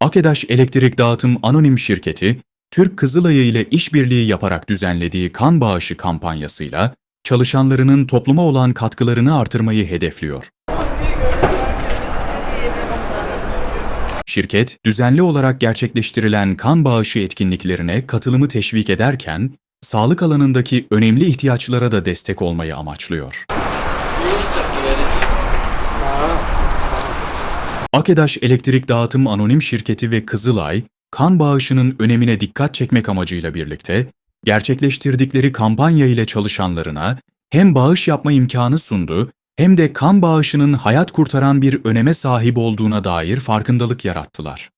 Akedaş Elektrik Dağıtım Anonim Şirketi, Türk Kızılayı ile işbirliği yaparak düzenlediği kan bağışı kampanyasıyla çalışanlarının topluma olan katkılarını artırmayı hedefliyor. Şirket, düzenli olarak gerçekleştirilen kan bağışı etkinliklerine katılımı teşvik ederken, sağlık alanındaki önemli ihtiyaçlara da destek olmayı amaçlıyor. Akedaş Elektrik Dağıtım Anonim Şirketi ve Kızılay, kan bağışının önemine dikkat çekmek amacıyla birlikte, gerçekleştirdikleri kampanya ile çalışanlarına hem bağış yapma imkanı sundu, hem de kan bağışının hayat kurtaran bir öneme sahip olduğuna dair farkındalık yarattılar.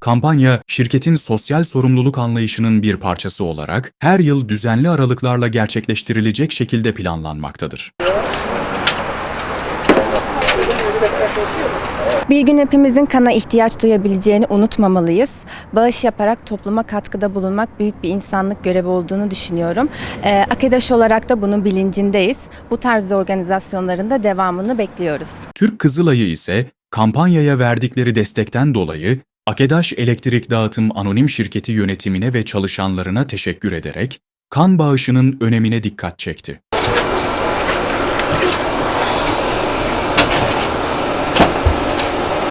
Kampanya, şirketin sosyal sorumluluk anlayışının bir parçası olarak her yıl düzenli aralıklarla gerçekleştirilecek şekilde planlanmaktadır. Bir gün hepimizin kana ihtiyaç duyabileceğini unutmamalıyız. Bağış yaparak topluma katkıda bulunmak büyük bir insanlık görevi olduğunu düşünüyorum. Ee, Akedaş olarak da bunun bilincindeyiz. Bu tarz organizasyonların da devamını bekliyoruz. Türk Kızılayı ise kampanyaya verdikleri destekten dolayı Akedaş Elektrik Dağıtım Anonim Şirketi yönetimine ve çalışanlarına teşekkür ederek kan bağışının önemine dikkat çekti.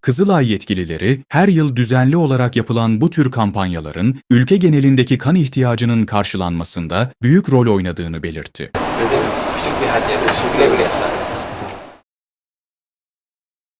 Kızılay yetkilileri her yıl düzenli olarak yapılan bu tür kampanyaların ülke genelindeki kan ihtiyacının karşılanmasında büyük rol oynadığını belirtti. Bizim küçük bir hediye. Teşekkür ederim.